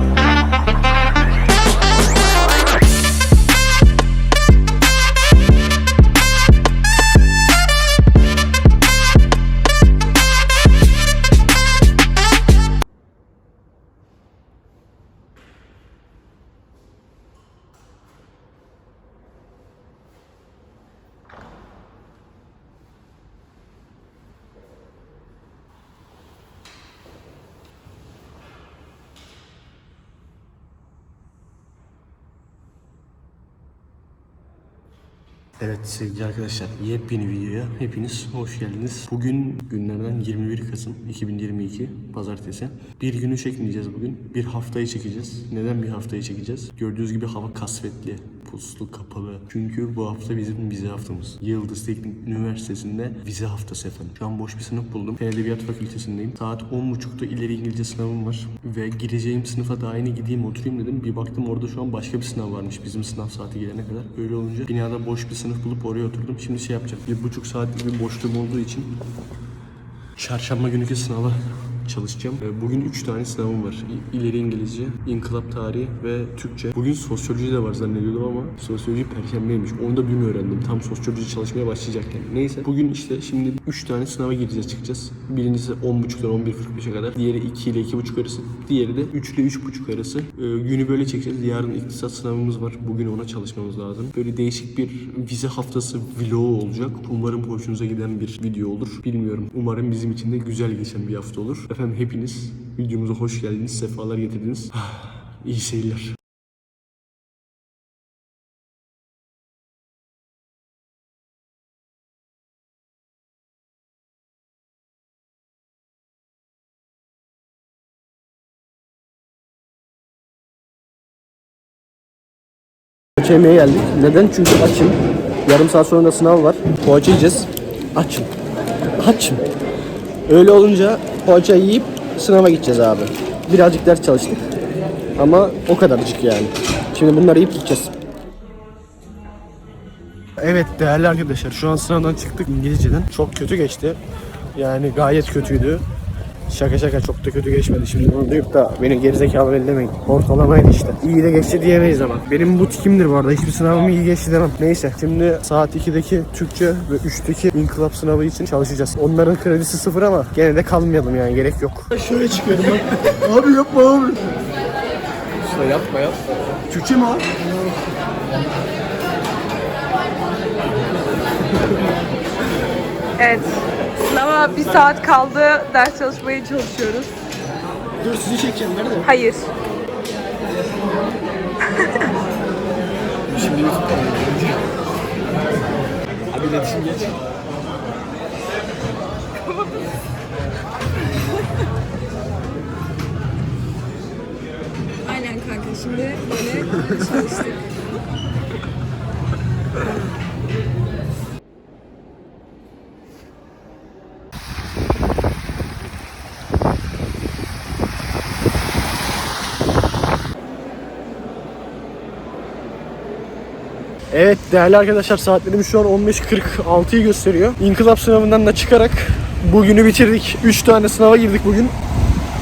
Bye. Evet sevgili arkadaşlar yepyeni videoya hepiniz hoş geldiniz. Bugün günlerden 21 Kasım 2022 Pazartesi. Bir günü çekmeyeceğiz bugün. Bir haftayı çekeceğiz. Neden bir haftayı çekeceğiz? Gördüğünüz gibi hava kasvetli, puslu, kapalı. Çünkü bu hafta bizim vize haftamız. Yıldız Teknik Üniversitesi'nde vize haftası efendim. Şu an boş bir sınıf buldum. Fen Edebiyat Fakültesindeyim. Saat 10.30'da ileri İngilizce sınavım var. Ve gireceğim sınıfa daha yeni gideyim oturayım dedim. Bir baktım orada şu an başka bir sınav varmış bizim sınav saati gelene kadar. Öyle olunca binada boş bir sınıf bulup oraya oturdum. Şimdi şey yapacağım. Bir buçuk saatlik bir boşluğum olduğu için Çarşamba günkü sınava çalışacağım. Ee, Bugün 3 tane sınavım var. İleri İngilizce, İnkılap Tarihi ve Türkçe. Bugün sosyoloji de var zannediyordum ama sosyoloji perşembeymiş. Onu da dün öğrendim. Tam sosyoloji çalışmaya başlayacakken. Neyse bugün işte şimdi 3 tane sınava gireceğiz çıkacağız. Birincisi 10.30'dan 11.45'e kadar. Diğeri 2 ile 2.30 arası. Diğeri de 3 ile 3.30 arası. Ee, günü böyle çekeceğiz. Yarın iktisat sınavımız var. Bugün ona çalışmamız lazım. Böyle değişik bir vize haftası vlogu olacak. Umarım hoşunuza giden bir video olur. Bilmiyorum. Umarım bizim için de güzel geçen bir hafta olur. Efendim hepiniz videomuza hoş geldiniz. Sefalar getirdiniz. İyi seyirler. Poğaça geldik. Neden? Çünkü açım. Yarım saat sonra da sınav var. Poğaça yiyeceğiz. Açım. Açım. Öyle olunca poğaça yiyip sınava gideceğiz abi. Birazcık ders çalıştık. Ama o kadarcık yani. Şimdi bunları yiyip gideceğiz. Evet değerli arkadaşlar şu an sınavdan çıktık İngilizceden. Çok kötü geçti. Yani gayet kötüydü. Şaka şaka çok da kötü geçmedi şimdi bunu duyup da beni gerizekalı bellemeyin. Ortalamaydı işte. İyi de geçti diyemeyiz ama. Benim bu tikimdir bu arada. Hiçbir sınavım iyi geçti demem. Neyse şimdi saat 2'deki Türkçe ve 3'teki inkılap sınavı için çalışacağız. Onların kredisi sıfır ama gene de kalmayalım yani gerek yok. Şöyle çıkıyorum bak. abi yapma abi. Usta yapma yapma. Türkçe mi abi? Evet. Sınava bir saat kaldı. Ders çalışmaya çalışıyoruz. Dur sizi çekeceğim nerede? Hayır. Şimdi. Hadi iletişim geç. Aynen kanka. Şimdi böyle çalıştık. Evet değerli arkadaşlar saatlerimiz şu an 15.46'yı gösteriyor. İnkılap sınavından da çıkarak bugünü bitirdik. 3 tane sınava girdik bugün.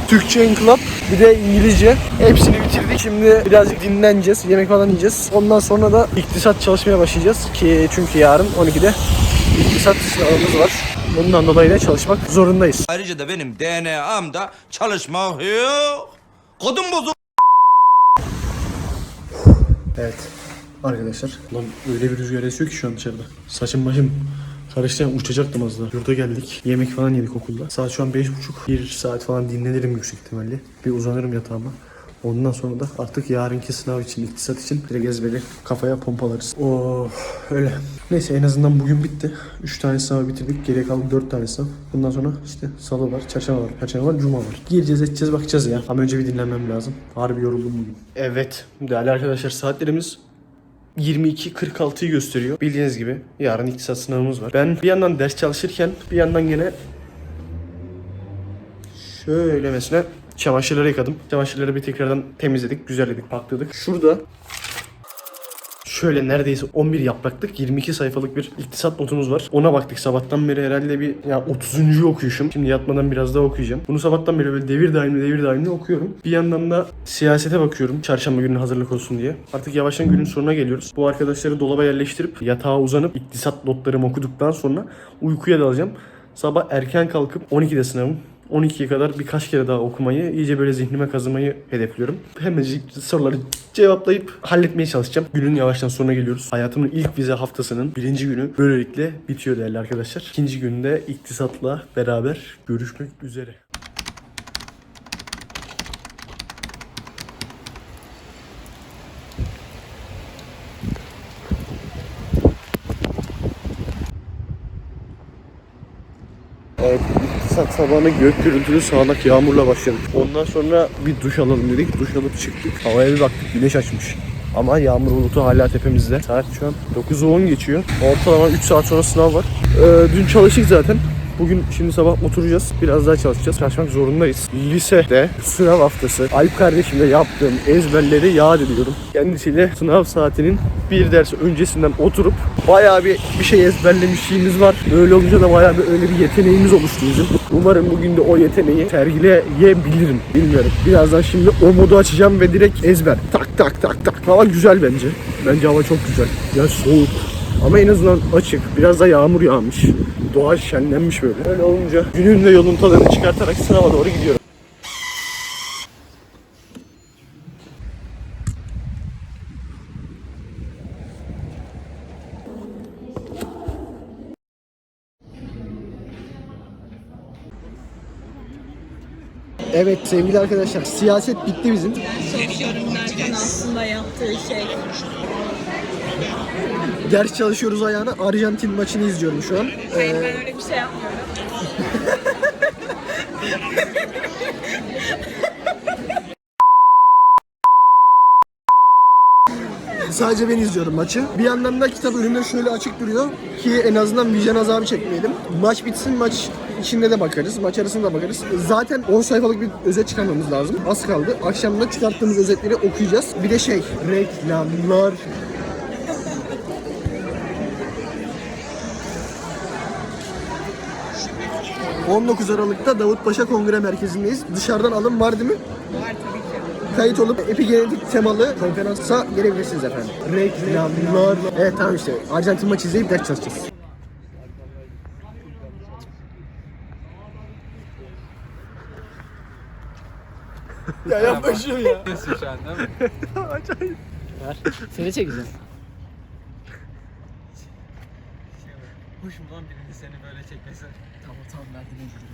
Türkçe inkılap bir de İngilizce. Hepsini bitirdik. Şimdi birazcık dinleneceğiz. Yemek falan yiyeceğiz. Ondan sonra da iktisat çalışmaya başlayacağız. Ki çünkü yarın 12'de iktisat sınavımız var. Bundan dolayı da çalışmak zorundayız. Ayrıca da benim DNA'mda çalışmak yok. Kodum bozuk. Evet arkadaşlar. Lan öyle bir rüzgar esiyor ki şu an dışarıda. Saçım başım karıştı yani uçacaktım az daha. Yurda geldik. Yemek falan yedik okulda. Saat şu an beş buçuk. Bir saat falan dinlenirim yüksek ihtimalle. Bir uzanırım yatağıma. Ondan sonra da artık yarınki sınav için, iktisat için bir gezbeli kafaya pompalarız. Oh öyle. Neyse en azından bugün bitti. 3 tane sınav bitirdik. Geriye kaldı 4 tane sınav. Bundan sonra işte salı var, çarşamba var, perşembe var, cuma var. Gireceğiz, edeceğiz, bakacağız ya. Ama önce bir dinlenmem lazım. Harbi yoruldum bugün. Evet. Değerli arkadaşlar saatlerimiz 22.46'yı gösteriyor. Bildiğiniz gibi yarın iktisat sınavımız var. Ben bir yandan ders çalışırken bir yandan gene şöyle mesela çamaşırları yıkadım. Çamaşırları bir tekrardan temizledik, güzelledik, pakladık. Şurada Şöyle neredeyse 11 yapraklık 22 sayfalık bir iktisat notumuz var. Ona baktık sabahtan beri herhalde bir ya 30. okuyuşum. Şimdi yatmadan biraz daha okuyacağım. Bunu sabahtan beri böyle devir daimli devir daimli okuyorum. Bir yandan da siyasete bakıyorum. Çarşamba gününe hazırlık olsun diye. Artık yavaştan günün sonuna geliyoruz. Bu arkadaşları dolaba yerleştirip yatağa uzanıp iktisat notlarımı okuduktan sonra uykuya dalacağım. Sabah erken kalkıp 12'de sınavım. 12'ye kadar birkaç kere daha okumayı, iyice böyle zihnime kazımayı hedefliyorum. Hemencik soruları cevaplayıp halletmeye çalışacağım. Günün yavaştan sonuna geliyoruz. Hayatımın ilk vize haftasının birinci günü böylelikle bitiyor değerli arkadaşlar. İkinci günde iktisatla beraber görüşmek üzere. Evet, iktisat sabahına gök gürültülü sağanak yağmurla başladık. Ondan sonra bir duş alalım dedik. Duş alıp çıktık. Havaya bir baktık güneş açmış. Ama yağmur bulutu hala tepemizde. Saat şu an 9'u 10 geçiyor. Ortalama 3 saat sonra sınav var. Ee, dün çalıştık zaten. Bugün şimdi sabah oturacağız. Biraz daha çalışacağız. Çalışmak zorundayız. Lisede sınav haftası Alp kardeşimle yaptığım ezberleri yad ediyorum. Kendisiyle sınav saatinin bir ders öncesinden oturup bayağı bir bir şey ezberlemişliğimiz var. Böyle olunca da bayağı bir öyle bir yeteneğimiz oluştu bizim. Umarım bugün de o yeteneği sergileyebilirim. Bilmiyorum. Birazdan şimdi o modu açacağım ve direkt ezber. Tak tak tak tak. Hava güzel bence. Bence hava çok güzel. Ya soğuk. Ama en azından açık. Biraz da yağmur yağmış. Doğa şenlenmiş böyle. Öyle olunca günün ve yolun tadını çıkartarak sınava doğru gidiyorum. Evet sevgili arkadaşlar siyaset bitti bizim. Çalışıyorum derken aslında yaptığı şey. Ders çalışıyoruz ayağına Arjantin maçını izliyorum şu an. Hayır ben öyle bir şey yapmıyorum. Sadece ben izliyorum maçı. Bir yandan da kitap önümde şöyle açık duruyor ki en azından vicdan azabı çekmeyelim. Maç bitsin maç içinde de bakarız. Maç arasında da bakarız. Zaten 10 sayfalık bir özet çıkarmamız lazım. Az kaldı. Akşamda çıkarttığımız özetleri okuyacağız. Bir de şey reklamlar. ...19 Aralık'ta Davutpaşa Kongre Merkezi'ndeyiz. Dışarıdan alım var değil mi? Var tabii ki. kayıt olup epigenetik temalı konferansa gelebilirsiniz efendim. Reklamlar. Evet tamam işte. Arjantin maçı izleyip ders çalışacağız. Ya yapma şunu ya. Seni çekeceğim. Hoşum lan birinin seni böyle çekmesi. Tamam tamam ben mecburum.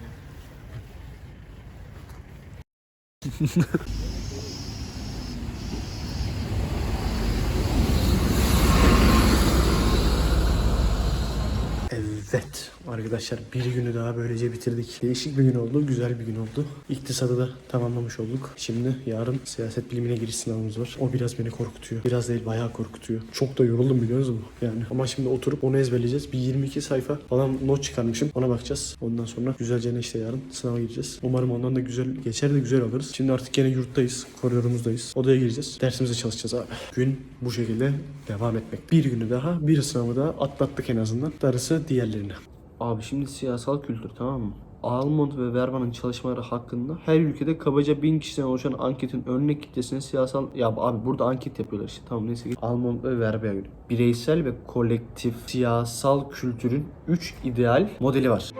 Evet arkadaşlar bir günü daha böylece bitirdik. Değişik bir gün oldu, güzel bir gün oldu. İktisadı da tamamlamış olduk. Şimdi yarın siyaset bilimine giriş sınavımız var. O biraz beni korkutuyor. Biraz değil bayağı korkutuyor. Çok da yoruldum biliyor musunuz? Yani ama şimdi oturup onu ezberleyeceğiz. Bir 22 sayfa falan not çıkarmışım. Ona bakacağız. Ondan sonra güzelce işte yarın sınava gireceğiz. Umarım ondan da güzel geçer de güzel alırız. Şimdi artık gene yurttayız. Koridorumuzdayız. Odaya gireceğiz. Dersimize çalışacağız abi. Gün bu şekilde devam etmek. Bir günü daha, bir sınavı daha atlattık en azından. Darısı diğerlerine. Abi şimdi siyasal kültür tamam mı? Almond ve Verban'ın çalışmaları hakkında her ülkede kabaca bin kişiden oluşan anketin örnek kitlesine siyasal... Ya abi burada anket yapıyorlar işte tamam neyse. Almond ve Verba'ya göre. Bireysel ve kolektif siyasal kültürün 3 ideal modeli var.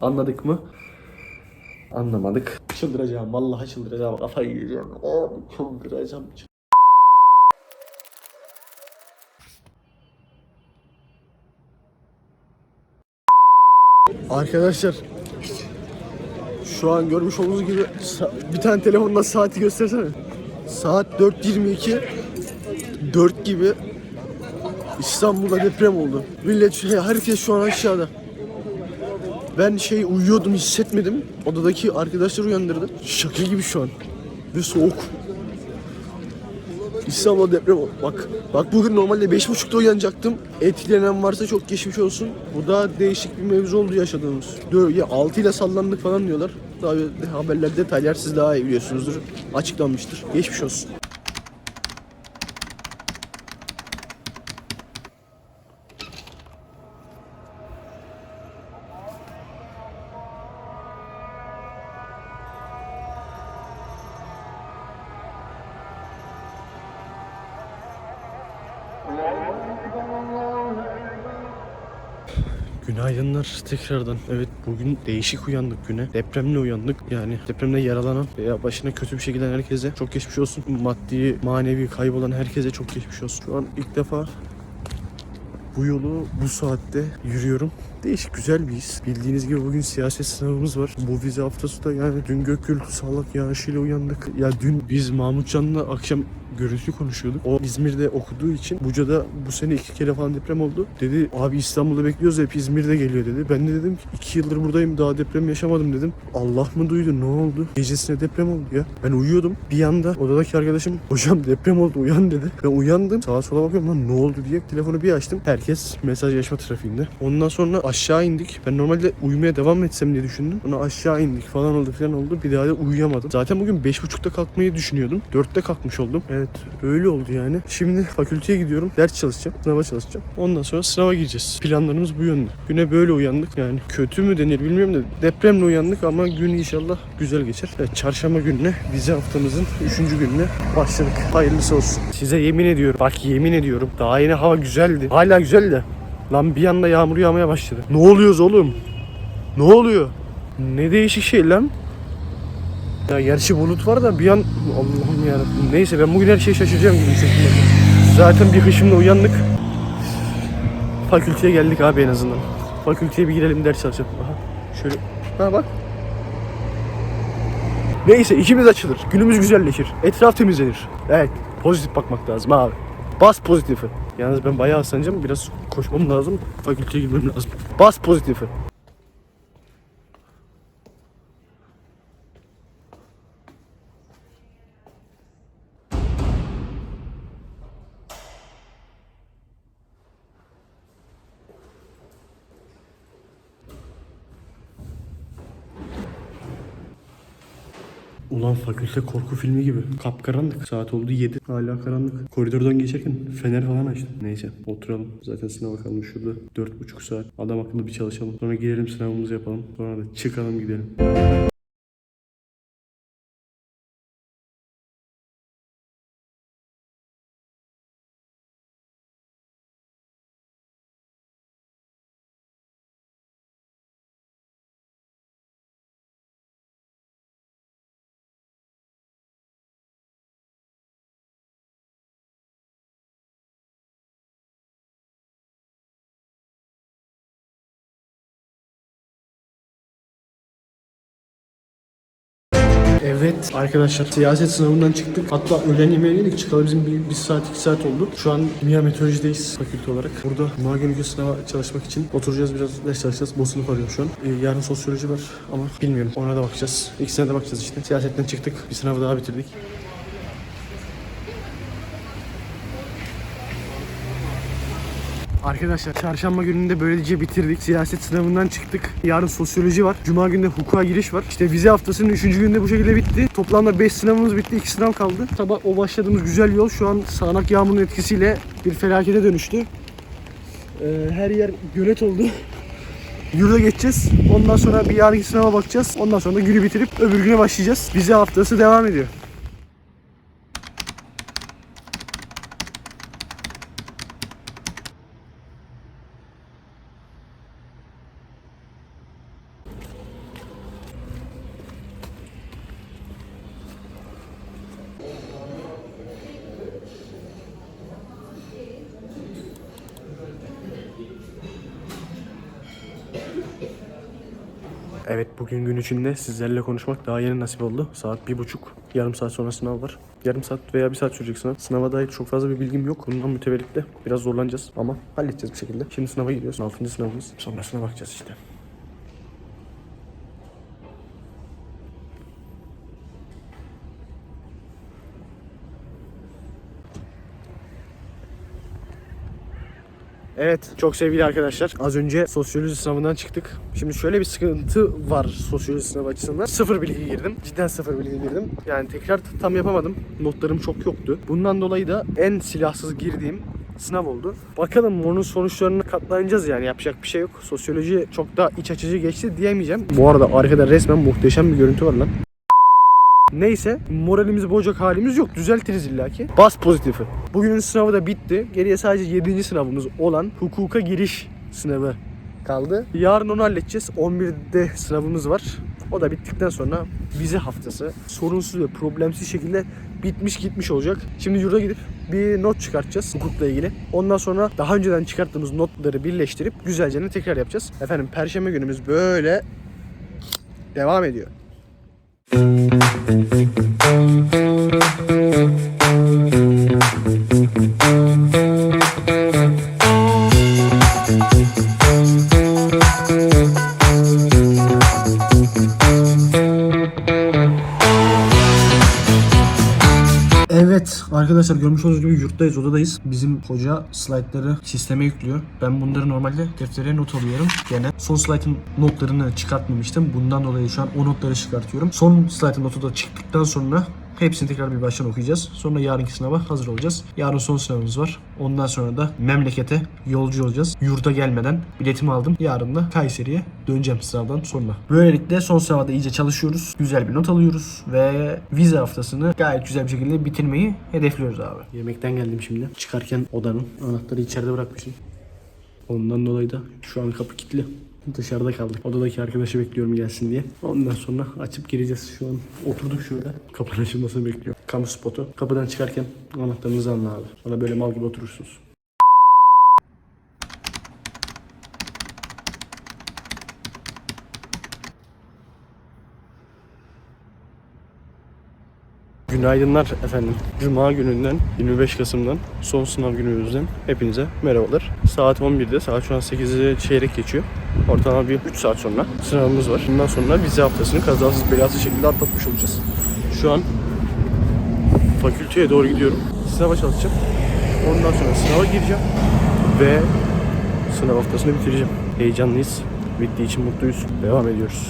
Anladık mı? Anlamadık. Çıldıracağım. Vallahi çıldıracağım. Kafayı yiyeceğim. Abi çıldıracağım. Arkadaşlar şu an görmüş olduğunuz gibi bir tane telefonla saati göstersene. Saat 4.22 4 gibi İstanbul'da deprem oldu. Millet herkes şu an aşağıda. Ben şey uyuyordum hissetmedim. Odadaki arkadaşlar uyandırdı. Şaka gibi şu an. Ve soğuk. İstanbul'da deprem oldu. Bak, bak bugün normalde 5.30'da uyanacaktım. Etkilenen varsa çok geçmiş olsun. Bu da değişik bir mevzu oldu yaşadığımız. Ya 6 ile sallandık falan diyorlar. Tabii haberler detaylar siz daha iyi biliyorsunuzdur. Açıklanmıştır. Geçmiş olsun. Tekrardan. Evet bugün değişik uyandık güne. Depremle uyandık. Yani depremde yaralanan veya başına kötü bir şekilde herkese çok geçmiş olsun. Maddi, manevi kaybolan herkese çok geçmiş olsun. Şu an ilk defa bu yolu bu saatte yürüyorum. Değişik güzel bir his. Bildiğiniz gibi bugün siyaset sınavımız var. Bu vize haftası da yani dün gök gürültü sağlak yağışıyla uyandık. Ya dün biz Mahmut Can'la akşam görüntü konuşuyorduk. O İzmir'de okuduğu için Buca'da bu sene iki kere falan deprem oldu. Dedi abi İstanbul'da bekliyoruz hep İzmir'de geliyor dedi. Ben de dedim ki iki yıldır buradayım daha deprem yaşamadım dedim. Allah mı duydu ne oldu? Gecesine deprem oldu ya. Ben uyuyordum. Bir anda odadaki arkadaşım hocam deprem oldu uyan dedi. Ben uyandım. Sağa sola bakıyorum lan ne oldu diye telefonu bir açtım. Herkes mesajlaşma trafiğinde. Ondan sonra aşağı indik. Ben normalde uyumaya devam etsem diye düşündüm. Sonra aşağı indik falan oldu falan oldu. Bir daha da uyuyamadım. Zaten bugün 5.30'da kalkmayı düşünüyordum. 4'te kalkmış oldum. Evet öyle oldu yani. Şimdi fakülteye gidiyorum. Ders çalışacağım. Sınava çalışacağım. Ondan sonra sınava gireceğiz. Planlarımız bu yönde. Güne böyle uyandık. Yani kötü mü denir bilmiyorum da depremle uyandık ama gün inşallah güzel geçer. Evet, çarşamba gününe vize haftamızın 3. gününe başladık. Hayırlısı olsun. Size yemin ediyorum. Bak yemin ediyorum. Daha yine hava güzeldi. Hala güzel de. Lan bir anda yağmur yağmaya başladı. Ne oluyoruz oğlum? Ne oluyor? Ne değişik şey lan. Ya gerçi bulut var da bir an Allah'ım yarabbim. Neyse ben bugün her şeye şaşıracağım gibi hissettim. Zaten bir hışımla uyandık. Fakülteye geldik abi en azından. Fakülteye bir girelim ders çalışalım. Aha şöyle. Ha bak. Neyse içimiz açılır. Günümüz güzelleşir. Etraf temizlenir. Evet. Pozitif bakmak lazım abi. Bas pozitifi. Yalnız ben bayağı ıslanacağım. Biraz koşmam lazım. Fakülteye girmem lazım. Bas pozitifi. Fakülte korku filmi gibi. Kapkaranlık. Saat oldu 7. Hala karanlık. Koridordan geçerken fener falan açtım. Neyse oturalım. Zaten sınav bakalım şurada. 4,5 saat. Adam akıllı bir çalışalım. Sonra girelim sınavımızı yapalım. Sonra da çıkalım gidelim. Evet arkadaşlar siyaset sınavından çıktık. Hatta öğlen yemeğe yedik. Çıkalı bizim bir, bir saat iki saat oldu. Şu an kimya meteorolojideyiz fakülte olarak. Burada Cuma günü sınava çalışmak için oturacağız biraz ders çalışacağız. Bu sınıf arıyorum şu an. Ee, yarın sosyoloji var ama bilmiyorum. Ona da bakacağız. İkisine de bakacağız işte. Siyasetten çıktık. Bir sınavı daha bitirdik. Arkadaşlar çarşamba gününde böylece bitirdik. Siyaset sınavından çıktık. Yarın sosyoloji var. Cuma günde hukuka giriş var. İşte vize haftasının 3. gününde bu şekilde bitti. Toplamda 5 sınavımız bitti. 2 sınav kaldı. Sabah o başladığımız güzel yol şu an sağanak yağmurun etkisiyle bir felakete dönüştü. Ee, her yer gölet oldu. Yurda geçeceğiz. Ondan sonra bir yarınki sınava bakacağız. Ondan sonra da günü bitirip öbür güne başlayacağız. Vize haftası devam ediyor. Evet bugün gün içinde sizlerle konuşmak daha yeni nasip oldu. Saat bir buçuk. Yarım saat sonra sınav var. Yarım saat veya bir saat sürecek sınav. Sınava dair çok fazla bir bilgim yok. Bundan mütevellit de biraz zorlanacağız ama halledeceğiz bir şekilde. Şimdi sınava gidiyoruz. Altıncı sınavımız. Sonrasına bakacağız işte. Evet çok sevgili arkadaşlar. Az önce sosyoloji sınavından çıktık. Şimdi şöyle bir sıkıntı var sosyoloji sınavı açısından. Sıfır bilgi girdim. Cidden sıfır bilgi girdim. Yani tekrar tam yapamadım. Notlarım çok yoktu. Bundan dolayı da en silahsız girdiğim sınav oldu. Bakalım onun sonuçlarını katlanacağız yani yapacak bir şey yok. Sosyoloji çok da iç açıcı geçti diyemeyeceğim. Bu arada arkada resmen muhteşem bir görüntü var lan. Neyse moralimizi bozacak halimiz yok. Düzeltiriz illaki. Bas pozitifi. Bugünün sınavı da bitti. Geriye sadece 7. sınavımız olan hukuka giriş sınavı kaldı. Yarın onu halledeceğiz. 11'de sınavımız var. O da bittikten sonra vize haftası sorunsuz ve problemsiz şekilde bitmiş gitmiş olacak. Şimdi yurda gidip bir not çıkartacağız hukukla ilgili. Ondan sonra daha önceden çıkarttığımız notları birleştirip güzelce tekrar yapacağız. Efendim perşembe günümüz böyle devam ediyor. thank you. Yurttayız, odadayız. Bizim hoca slaytları sisteme yüklüyor. Ben bunları normalde deftere not alıyorum. Gene son slaytın notlarını çıkartmamıştım. Bundan dolayı şu an o notları çıkartıyorum. Son slaytın notu da çıktıktan sonra hepsini tekrar bir baştan okuyacağız. Sonra yarınki sınava hazır olacağız. Yarın son sınavımız var. Ondan sonra da memlekete yolcu olacağız. Yurda gelmeden biletimi aldım. Yarın da Kayseri'ye döneceğim sınavdan sonra. Böylelikle son sınavda iyice çalışıyoruz. Güzel bir not alıyoruz ve vize haftasını gayet güzel bir şekilde bitirmeyi hedefliyoruz abi. Yemekten geldim şimdi. Çıkarken odanın anahtarı içeride bırakmışım. Ondan dolayı da şu an kapı kilitli. Dışarıda kaldık. Odadaki arkadaşı bekliyorum gelsin diye. Ondan sonra açıp gireceğiz. Şu an oturduk şurada. Kapının açılmasını bekliyor. Kamu spotu. Kapıdan çıkarken anahtarınızı alın abi. Sonra böyle mal gibi oturursunuz. Günaydınlar efendim. Cuma gününden 25 Kasım'dan son sınav günümüzden hepinize merhabalar. Saat 11'de saat şu an 8'e çeyrek geçiyor. Ortalama bir 3 saat sonra sınavımız var. Bundan sonra vize haftasını kazasız belasız şekilde atlatmış olacağız. Şu an fakülteye doğru gidiyorum. Sınava çalışacağım. Ondan sonra sınava gireceğim ve sınav haftasını bitireceğim. Heyecanlıyız. Bittiği için mutluyuz. Devam ediyoruz.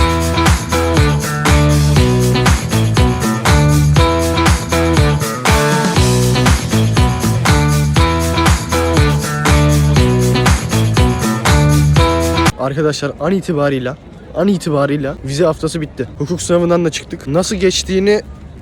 Arkadaşlar an itibarıyla an itibarıyla vize haftası bitti. Hukuk sınavından da çıktık. Nasıl geçtiğini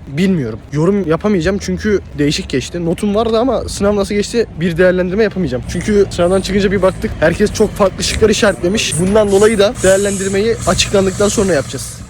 bilmiyorum. Yorum yapamayacağım çünkü değişik geçti. Notum vardı ama sınav nasıl geçti bir değerlendirme yapamayacağım. Çünkü sınavdan çıkınca bir baktık herkes çok farklı şıklar işaretlemiş. Bundan dolayı da değerlendirmeyi açıklandıktan sonra yapacağız.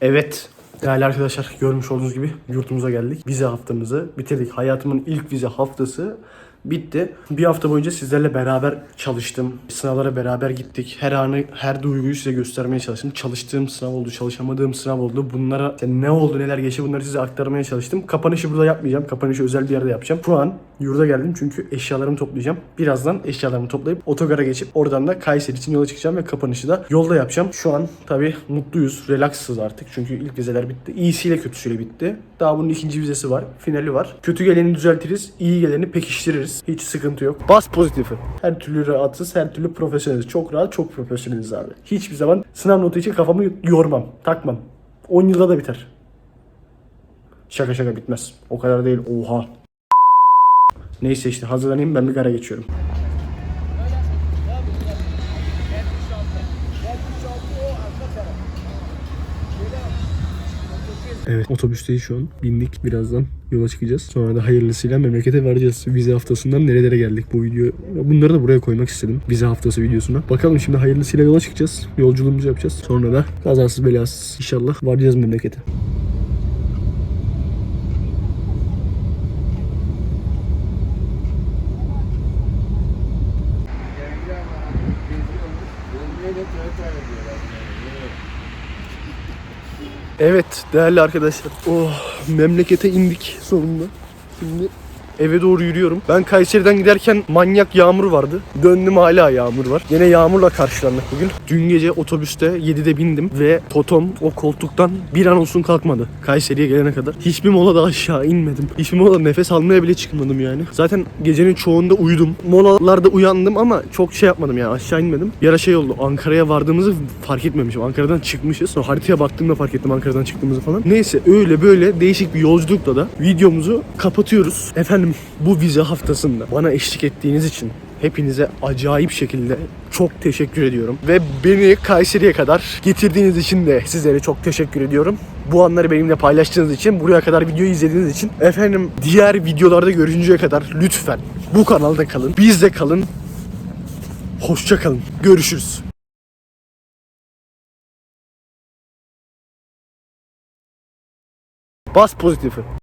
Evet değerli arkadaşlar görmüş olduğunuz gibi yurtumuza geldik. Vize haftamızı bitirdik. Hayatımın ilk vize haftası bitti. Bir hafta boyunca sizlerle beraber çalıştım. Sınavlara beraber gittik. Her anı, her duyguyu size göstermeye çalıştım. Çalıştığım sınav oldu, çalışamadığım sınav oldu. Bunlara işte ne oldu, neler geçti bunları size aktarmaya çalıştım. Kapanışı burada yapmayacağım. Kapanışı özel bir yerde yapacağım. Şu an yurda geldim çünkü eşyalarımı toplayacağım. Birazdan eşyalarımı toplayıp otogara geçip oradan da Kayseri için yola çıkacağım ve kapanışı da yolda yapacağım. Şu an tabii mutluyuz, relaksız artık çünkü ilk vizeler bitti. İyisiyle kötüsüyle bitti. Daha bunun ikinci vizesi var, finali var. Kötü geleni düzeltiriz, iyi geleni pekiştiririz. Hiç sıkıntı yok. Bas pozitifi. Her türlü rahatsız, her türlü profesyoneliz. Çok rahat, çok profesyoneliz abi. Hiçbir zaman sınav notu için kafamı yormam, takmam. 10 yılda da biter. Şaka şaka bitmez. O kadar değil. Oha. Neyse işte hazırlanayım ben bir gara geçiyorum. Evet otobüsteyiz şu an. Bindik birazdan yola çıkacağız. Sonra da hayırlısıyla memlekete varacağız. Vize haftasından nerelere geldik bu video. Bunları da buraya koymak istedim. Vize haftası videosuna. Bakalım şimdi hayırlısıyla yola çıkacağız. Yolculuğumuzu yapacağız. Sonra da kazasız belasız inşallah varacağız memlekete. Evet değerli arkadaşlar. Oh memlekete indik sonunda. Şimdi eve doğru yürüyorum. Ben Kayseri'den giderken manyak yağmur vardı. Döndüm hala yağmur var. Yine yağmurla karşılandık bugün. Dün gece otobüste 7'de bindim ve Totom o koltuktan bir an olsun kalkmadı. Kayseri'ye gelene kadar. Hiçbir molada aşağı inmedim. Hiçbir molada nefes almaya bile çıkmadım yani. Zaten gecenin çoğunda uyudum. Molalarda uyandım ama çok şey yapmadım yani aşağı inmedim. Bir şey oldu. Ankara'ya vardığımızı fark etmemişim. Ankara'dan çıkmışız. Sonra haritaya baktığımda fark ettim Ankara'dan çıktığımızı falan. Neyse öyle böyle değişik bir yolculukla da videomuzu kapatıyoruz. Efendim bu vize haftasında bana eşlik ettiğiniz için hepinize acayip şekilde çok teşekkür ediyorum. Ve beni Kayseri'ye kadar getirdiğiniz için de sizlere çok teşekkür ediyorum. Bu anları benimle paylaştığınız için, buraya kadar videoyu izlediğiniz için. Efendim diğer videolarda görüşünceye kadar lütfen bu kanalda kalın. Bizde kalın. Hoşça kalın. Görüşürüz. Bas pozitifi.